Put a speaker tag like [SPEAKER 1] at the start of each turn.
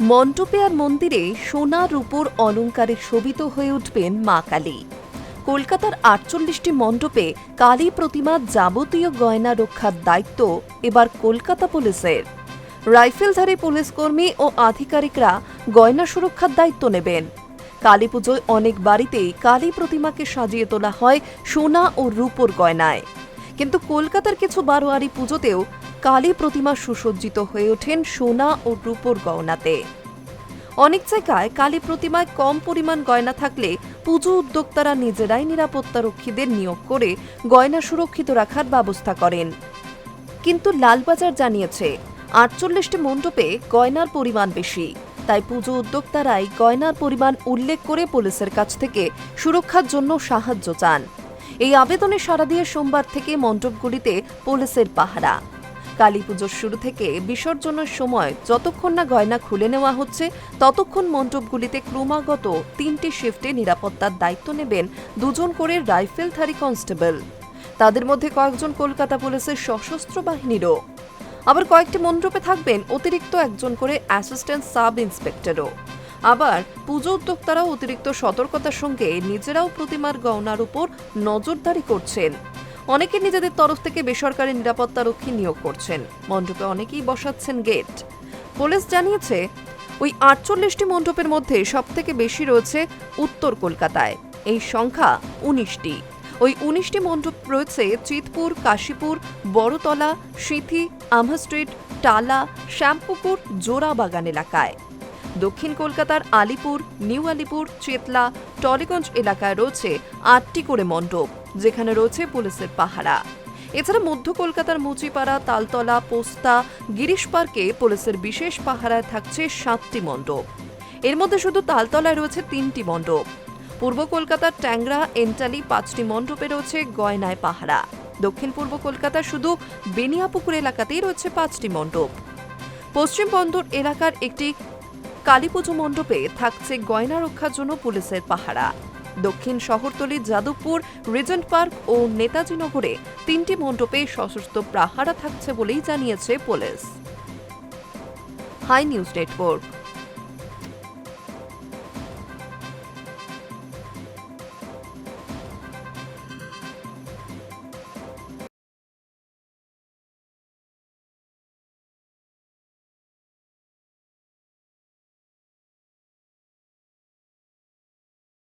[SPEAKER 1] মণ্ডপে আর মন্দিরে সোনা রূপোর অলঙ্কারে শোভিত হয়ে উঠবেন মা কালী। কলকাতার আটচল্লিশটি মণ্ডপে কালী প্রতিমা যাবতীয় গয়না রক্ষার দায়িত্ব এবার কলকাতা পুলিশের। রাইফেলধারী পুলিশকর্মী ও আধিকারিকরা গয়না সুরক্ষার দায়িত্ব নেবেন। কালী পুজোয় অনেক বাড়িতেই কালী প্রতিমাকে সাজিয়ে তোলা হয় সোনা ও রূপোর গয়নায়। কিন্তু কলকাতার কিছু বারোয়ারি পুজোতেও কালী প্রতিমা সুসজ্জিত হয়ে ওঠেন সোনা ও রূপোর গয়নাতে। অনেক জায়গায় কালী প্রতিমায় কম পরিমাণ গয়না থাকলে পুজো উদ্যোক্তারা নিজেরাই নিরাপত্তারক্ষীদের নিয়োগ করে গয়না সুরক্ষিত রাখার ব্যবস্থা করেন। কিন্তু লালবাজার জানিয়েছে, আটচল্লিশটি মণ্ডপে গয়নার পরিমাণ বেশি, তাই পুজো উদ্যোক্তারাই গয়নার পরিমাণ উল্লেখ করে পুলিশের কাছ থেকে সুরক্ষার জন্য সাহায্য চান। এই আবেদনে সাড়া দিয়ে সোমবার থেকে মণ্ডপগুলিতে পুলিশের পাহারা। কালী পুজোর শুরু থেকে বিসর্জনের সময় যতক্ষণ না গয়না খুলে নেওয়া হচ্ছে, ততক্ষণ মণ্ডপগুলিতে ক্রমাগত তিনটি শিফটে নিরাপত্তার দায়িত্ব নেবেন দুজন করে রাইফেলধারী কনস্টেবল। তাদের মধ্যে কয়েকজন কলকাতা পুলিশের সশস্ত্র বাহিনীরও। আবার কয়েকটি মণ্ডপে থাকবেন অতিরিক্ত একজন করে অ্যাসিস্ট্যান্ট সাব ইন্সপেক্টরও আবার পুজো উদ্যোক্তারাও অতিরিক্ত সতর্কতার সঙ্গে নিজেরাও প্রতিমার গয়নার উপর নজরদারি করছেন। অনেকে নিজেদের তরফ থেকে বেসরকারি নিরাপত্তারক্ষী নিয়োগ করছেন। মণ্ডপে অনেকেই বসাচ্ছেন গেট। পুলিশ জানিয়েছে, ওই আটচল্লিশটি মণ্ডপের মধ্যে সবথেকে বেশি রয়েছে উত্তর কলকাতায়। এই সংখ্যা উনিশটি। ওই উনিশটি মণ্ডপ রয়েছে চিতপুর, কাশীপুর, বড়তলা, সিথি, আমহা স্ট্রিট, টালা, শ্যামপুকুর, জোড়াবাগান এলাকায়। দক্ষিণ কলকাতার আলিপুর, নিউ আলিপুর, চেতলা, টলিগঞ্জ এলাকায় রয়েছে আটটি করে মণ্ডপ, যেখানে রয়েছে পুলিশের পাহারা। এছাড়া মধ্য কলকাতার মুচিপাড়া, তালতলা, পোস্তা, গিরিশ পার্কে পুলিশের বিশেষ পাহারায় থাকছে সাতটি মণ্ডপ। এর মধ্যে শুধু তালতলায় রয়েছে তিনটি মণ্ডপ। পূর্ব কলকাতার ট্যাংরা, এন্টালি পাঁচটি মণ্ডপে রয়েছে গয়নায় পাহারা। দক্ষিণ পূর্ব কলকাতার শুধু বেনিয়াপুকুর এলাকাতেই রয়েছে পাঁচটি মণ্ডপ। পশ্চিম বন্দর এলাকার একটি কালীপুজো মণ্ডপে থাকছে গয়না রক্ষার জন্য পুলিশের পাহারা। দক্ষিণ শহরতলির যাদবপুর, রিজেন্ট পার্ক ও নেতাজি নগরে তিনটি মণ্ডপে সশস্ত্র পাহারা থাকছে বলেই জানিয়েছে পুলিশ। High news network.